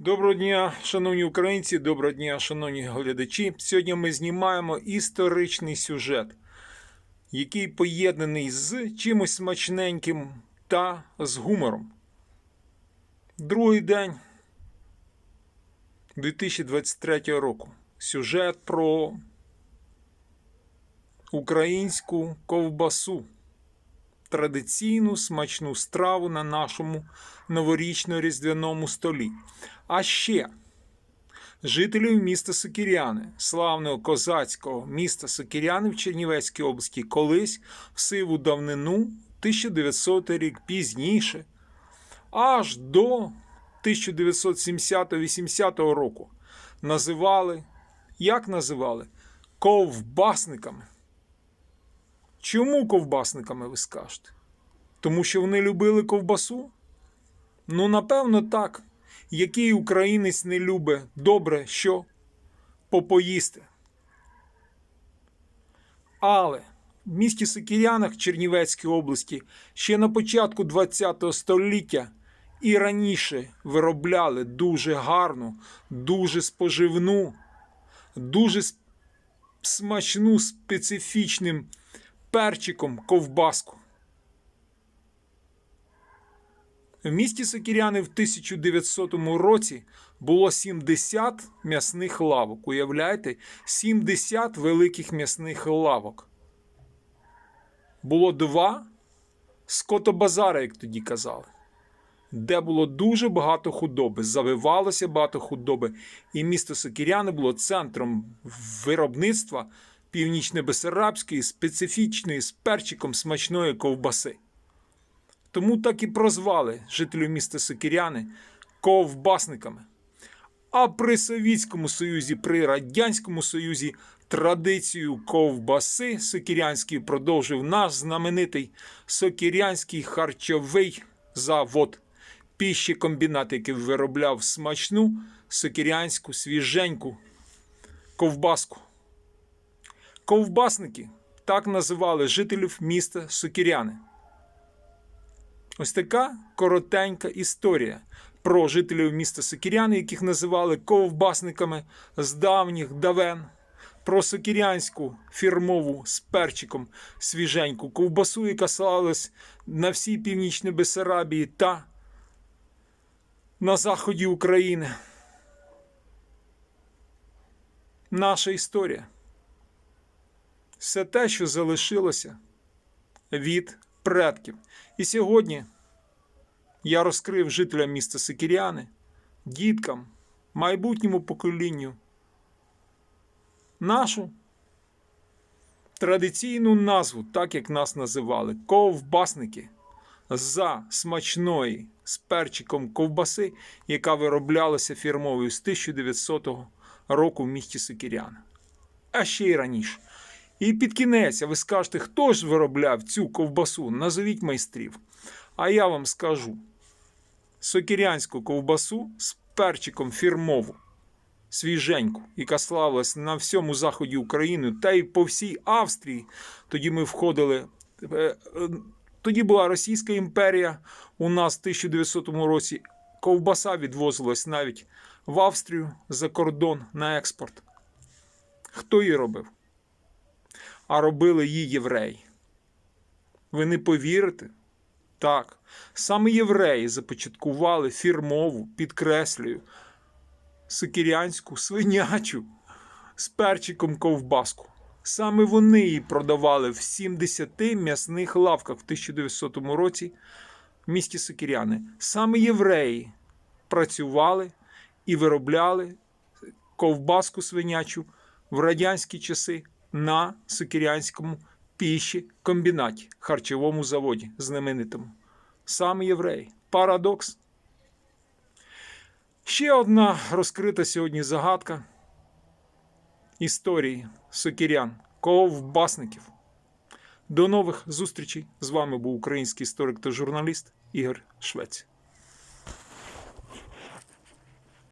Доброго дня, шановні українці, доброго дня, шановні глядачі. Сьогодні ми знімаємо історичний сюжет, який поєднаний з чимось смачненьким та з гумором. Другий день 2023 року. Сюжет про українську ковбасу. Традиційну смачну страву на нашому новорічно-різдвяному столі. А ще жителів міста Сокіряни, славного козацького міста Сокіряни в Чернівецькій області, колись в сиву давнину 1900 рік пізніше, аж до 1970-80 року називали, як називали? Ковбасниками. Чому ковбасниками ви скажете? Тому що вони любили ковбасу? Ну, напевно, так. Який українець не любить добре що попоїсти. Але в місті Сокірянах Чернівецької області ще на початку ХХ століття і раніше виробляли дуже гарну, дуже споживну, дуже смачну специфічним перчиком ковбаску. В місті Сокіряни в 1900 році було 70 м'ясних лавок. Уявляєте, 70 великих м'ясних лавок. Було два скотобазари, як тоді казали, де було дуже багато худоби, завивалося багато худоби, і місто Сокіряни було центром виробництва північно-бесарабської специфічної з перчиком смачної ковбаси. Тому так і прозвали жителів міста Сокіряни ковбасниками. А при Совєтському Союзі, при Радянському Союзі традицію ковбаси сокірянської продовжив наш знаменитий Сокірянський харчовий завод, піщекомбінат, який виробляв смачну сокірянську свіженьку ковбаску. Ковбасники так називали жителів міста Сокіряни. Ось така коротенька історія про жителів міста Сокіряни, яких називали ковбасниками з давніх давен, про сокірянську фірмову з перчиком свіженьку ковбасу, яка славилась на всій північній Бесарабії та на заході України. Наша історія. Все те, що залишилося від предків. І сьогодні я розкрив жителям міста Сикіряни, діткам, майбутньому поколінню нашу традиційну назву, так як нас називали, ковбасники за смачної з перчиком ковбаси, яка вироблялася фірмовою з 1900 року в місті Сикіряни. А ще й раніше. І під кінець, ви скажете, хто ж виробляв цю ковбасу? Назовіть майстрів. А я вам скажу: сокірянську ковбасу з перчиком фірмову, свіженьку, яка славилась на всьому заході України та й по всій Австрії. Тоді ми входили. е, е, Тоді була Російська імперія. У нас в 1900 році ковбаса відвозилась навіть в Австрію за кордон на експорт. Хто її робив? А робили її євреї. Ви не повірите? Так, саме євреї започаткували фірмову, підкреслюю, сикірянську свинячу з перчиком ковбаску. Саме вони її продавали в 70 м'ясних лавках в 1900 році в місті Сокіряни. Саме євреї працювали і виробляли ковбаску свинячу в радянські часи на Сокірянському піші комбінаті, харчовому заводі знаменитому. Сам єврей. Парадокс. Ще одна розкрита сьогодні загадка історії сокірян, ковбасників. До нових зустрічей. З вами був український історик та журналіст Ігор Швець.